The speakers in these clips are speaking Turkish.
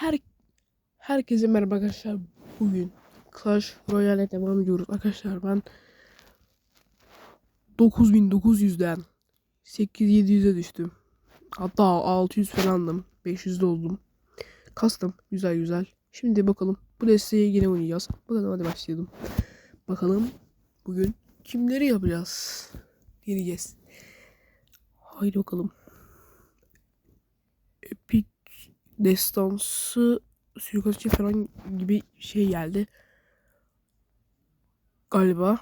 Her herkese merhaba arkadaşlar. Bugün Clash Royale'e devam ediyoruz arkadaşlar. Ben 9900'den 8700'e düştüm. Hatta 600 falandım. 500'de oldum. Kastım. Güzel güzel. Şimdi bakalım. Bu desteği yine oynayacağız. Bakalım hadi başlayalım. Bakalım bugün kimleri yapacağız? Deneyeceğiz. Haydi bakalım. Destansı suikastçı falan gibi şey geldi. Galiba.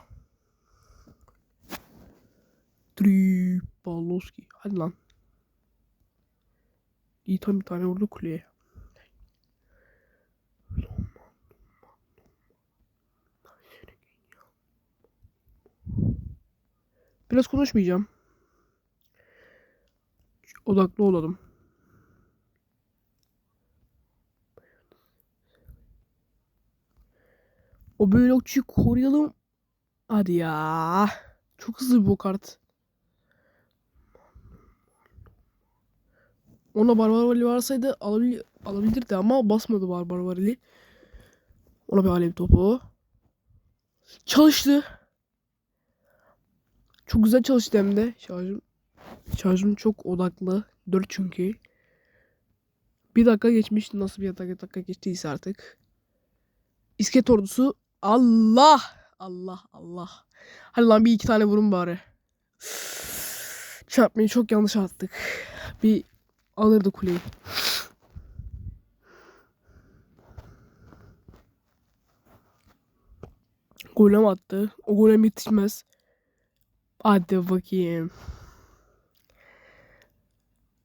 Tripaloski. Hadi lan. İyi tam bir tane vurdu kuleye. Biraz konuşmayacağım. Odaklı olalım. O blokçuyu koruyalım. Hadi ya. Çok hızlı bu kart. Ona Barbar Vali varsaydı alabil alabilirdi ama basmadı Barbar Vali. Ona bir alev topu. Çalıştı. Çok güzel çalıştı hem de. Şarjım, şarjım çok odaklı. 4 çünkü. Bir dakika geçmiş. Nasıl bir dakika, dakika geçtiyse artık. İsket ordusu. Allah. Allah Allah. Hadi lan bir iki tane vurun bari. Çarpmayı çok yanlış attık. Bir alırdı kuleyi. Golem attı. O golem yetişmez. Hadi bakayım.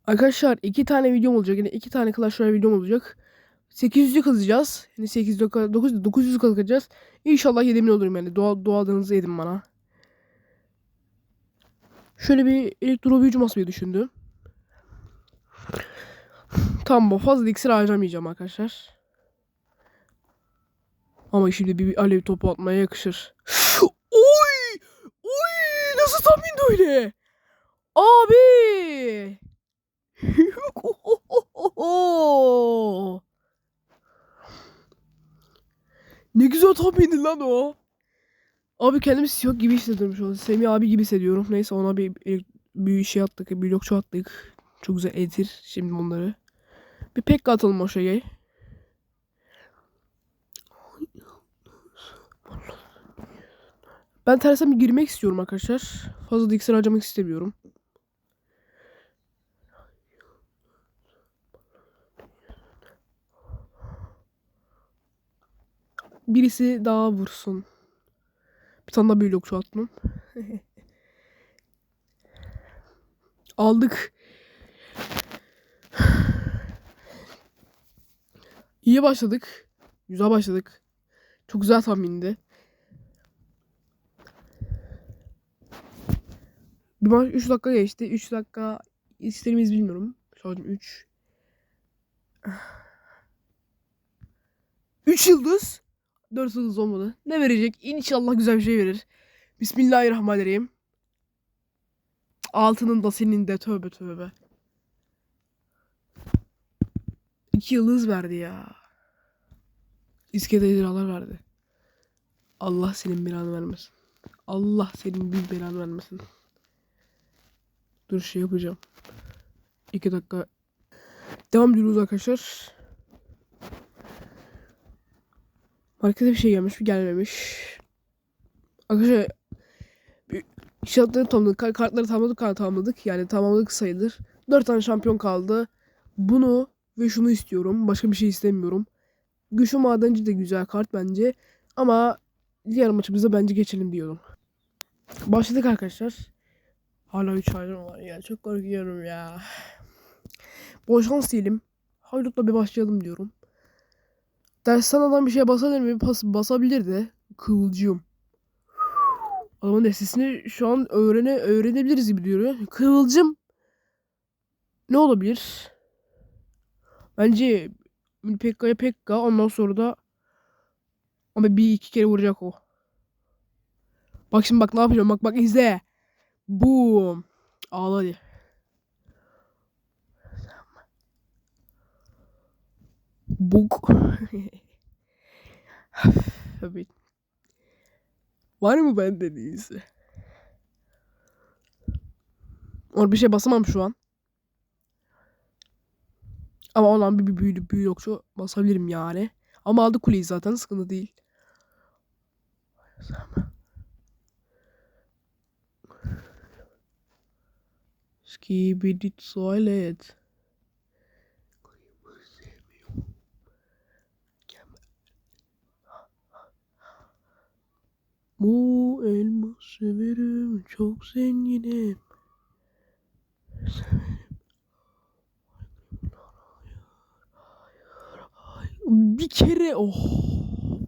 Arkadaşlar iki tane videom olacak. Yine iki tane Clash Royale videom olacak. 800'ü kazacağız. Yani 800 900 900 kazacağız. İnşallah 7000 olurum yani. Doğa, doğadığınızı edin bana. Şöyle bir elektro büyücü basmayı düşündüm. Tamam fazla iksir harcamayacağım arkadaşlar. Ama şimdi bir, bir alev topu atmaya yakışır. Oy! Oy! Nasıl tahmin öyle? Abi! ne güzel tahmindi lan o. Abi kendimi siyah gibi hissediyorum şu an. Semih abi gibi hissediyorum. Neyse ona bir, bir şey attık. Bir blokçu attık. Çok güzel edir şimdi onları. Bir pek atalım o şeye. Ben tersen bir girmek istiyorum arkadaşlar. Fazla da iksir harcamak istemiyorum. Birisi daha vursun. Bir tane daha büyülü okçu attım. Aldık. İyi başladık. Güzel başladık. Çok güzel tahmindi. Bir maç 3 dakika geçti. 3 dakika isterimiz bilmiyorum. Şu an 3. 3 yıldız. 4 yıldız olmadı. Ne verecek? İnşallah güzel bir şey verir. Bismillahirrahmanirrahim. Altının da senin de tövbe tövbe. 2 yıldız verdi ya. İskele ejderhalar verdi. Allah senin belanı vermesin. Allah senin bir belanı vermesin. Dur şey yapacağım. 2 dakika. Devam ediyoruz arkadaşlar. Markete bir şey gelmiş mi gelmemiş. Arkadaşlar şartları tamamladık. kar- Kartları tamamladık. Tamamladık. Yani tamamladık sayılır. 4 tane şampiyon kaldı. Bunu ve şunu istiyorum. Başka bir şey istemiyorum. Güçlü madenci de güzel kart bence. Ama diğer maçımıza bence geçelim diyorum. Başladık arkadaşlar. Hala 3 ayrım var ya. Çok korkuyorum ya. Bol şans diyelim. Haydut'la bir başlayalım diyorum. Dersten adam bir şey basabilir mi? Bas, basabilirdi. Kıvılcım. Adamın destesini şu an öğrene öğrenebiliriz gibi diyor. Kıvılcım. Ne olabilir? Bence Pekka'ya Pekka ondan sonra da ama bir iki kere vuracak o. Bak şimdi bak ne yapacağım bak bak izle. Boom. Ağla hadi. Buk. Tabii. Var mı benden iyisi? Or bir şey basamam şu an. Ama olan bir, bir büyülü büyü yoksa basabilirim yani. Ama aldı kuleyi zaten sıkıntı değil. Skibidi tuvalet. Bu elma severim çok zenginim. Bir kere oh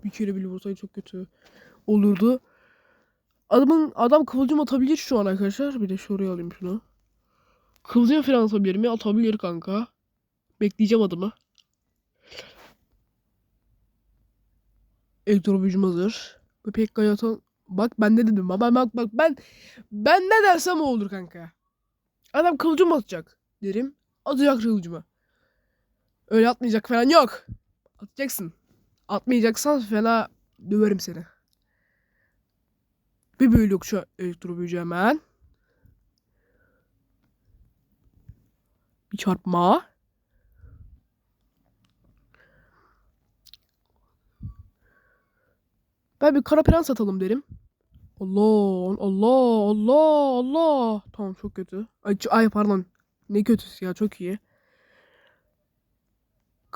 bir kere bile vursaydı çok kötü olurdu. Adamın adam kıvılcım atabilir şu an arkadaşlar. Bir de şuraya alayım şunu. Kıvılcım falan atabilir mi? Atabilir kanka. Bekleyeceğim adımı. Elektro büyücüm hazır. Bu pek atan... Bak ben ne dedim bak bak bak ben ben ne dersem o olur kanka. Adam kılıcım atacak derim. Atacak kılıcımı. Öyle atmayacak falan yok. Atacaksın. Atmayacaksan fena döverim seni. Bir büyü yok şu elektro büyücü hemen. Bir çarpma. Ben bir kara prens atalım derim. Allah Allah Allah Allah. Tamam çok kötü. Ay, ay pardon. Ne kötüsü ya çok iyi.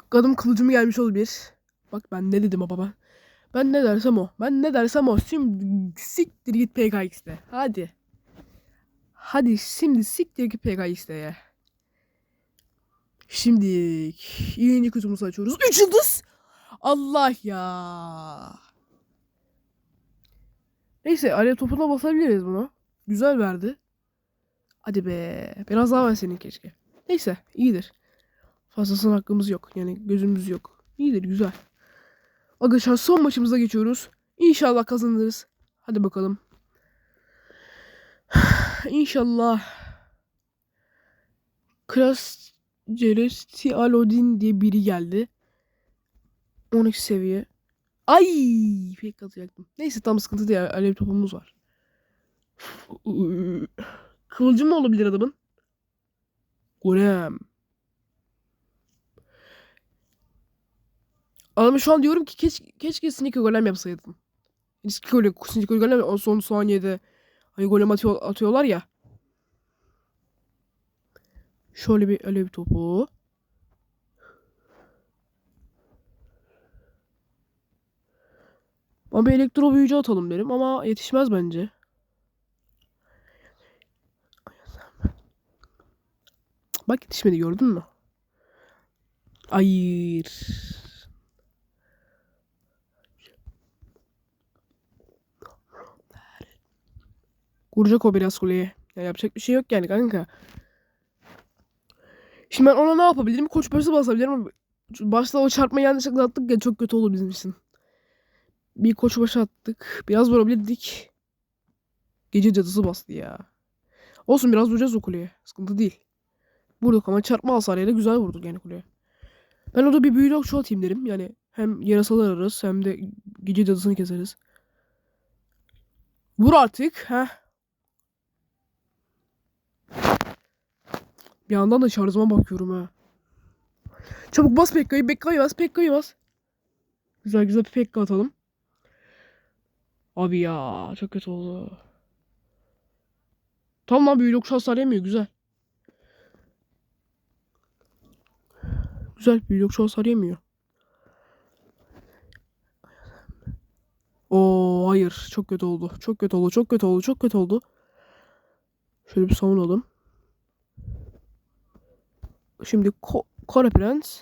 Kadın kılıcımı gelmiş olabilir. Bak ben ne dedim baba ben. Ne dersem o. Ben ne dersem o. Şimdi siktir git PKX'de. Hadi. Hadi şimdi siktir git PKX'de. Şimdi ikinci kutumuzu açıyoruz. Üç yıldız. Allah ya. Neyse alev topuna basabiliriz bunu. Güzel verdi. Hadi be. Biraz daha versenin keşke. Neyse iyidir. Fazlasının hakkımız yok. Yani gözümüz yok. İyidir güzel. Arkadaşlar son maçımıza geçiyoruz. İnşallah kazanırız. Hadi bakalım. İnşallah. Kras Celesti Alodin diye biri geldi. 12 seviye. Ay pek atacaktım. Neyse tam sıkıntı değil. Alev topumuz var. Kıvılcım mı olabilir adamın? Golem. Adamı şu an diyorum ki keş, keşke Sneaker Golem yapsaydım. Sneaker Golem, Sneaker Golem o son saniyede hani golem atıyor, atıyorlar ya. Şöyle bir alev topu. Ama bir elektro büyücü atalım derim ama yetişmez bence. Bak yetişmedi gördün mü? Hayır. Vuracak o biraz kuleye. Ya yapacak bir şey yok yani kanka. Şimdi ben ona ne yapabilirim? Koç başa basabilirim başta o çarpmayı yanlışlıkla attık ya çok kötü olur bizim için. Bir koç başa attık. Biraz vurabilirdik. Gece cadısı bastı ya. Olsun biraz vuracağız o kuleye. Sıkıntı değil. Vurduk ama çarpma hasarıyla güzel vurduk yani kuleye. Ben orada bir büyülü okçu atayım derim. Yani hem yarasalar ararız hem de gece cadısını keseriz. Vur artık. Heh. Bir yandan da şarjıma bakıyorum ha. Çabuk bas Pekka'yı. Pekka'yı bas. Pekka'yı bas. Güzel güzel bir Pekka atalım. Abi ya çok kötü oldu. Tamam lan büyülü okçu hasar yemiyor. Güzel. Güzel büyülü okçu hasar yemiyor. Oo hayır. Çok kötü oldu. Çok kötü oldu. Çok kötü oldu. Çok kötü oldu. Şöyle bir savunalım. Şimdi Ko Kore Prens.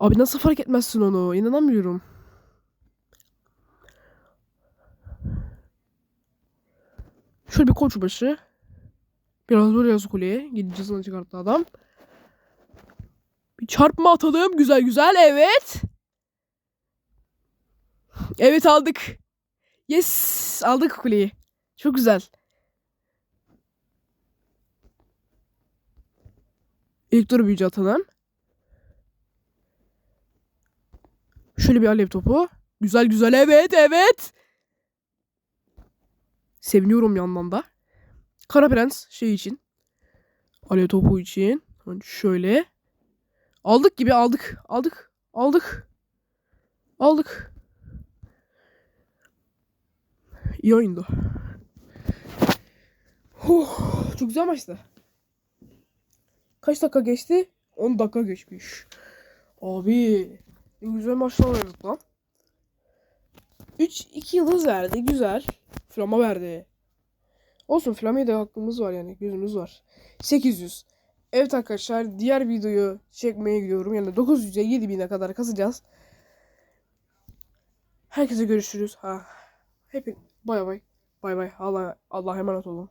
Abi nasıl fark etmezsin onu? İnanamıyorum. Şöyle bir koç başı. Biraz buraya kuleye. Gideceğiz çıkarttı adam. Bir çarpma atalım. Güzel güzel. Evet. Evet aldık. Yes. Aldık kuleyi. Çok güzel. Elektro büyücü atalım. Şöyle bir alev topu. Güzel güzel evet evet. Seviniyorum yandan da. Kara Prens şey için. Alev topu için. Şöyle. Aldık gibi aldık. Aldık. Aldık. Aldık. İyi oyundu. Huh, çok güzel maçtı. Kaç dakika geçti? 10 dakika geçmiş. Abi ne güzel maçlar oynadık lan. 3 2 yıldız verdi. Güzel. Flama verdi. Olsun Flame'ye de hakkımız var yani. Gözümüz var. 800. Evet arkadaşlar diğer videoyu çekmeye gidiyorum. Yani 900'e 7000'e kadar kasacağız. Herkese görüşürüz. Ha. Hepin bay bay. Bay bay. Allah Allah emanet olun.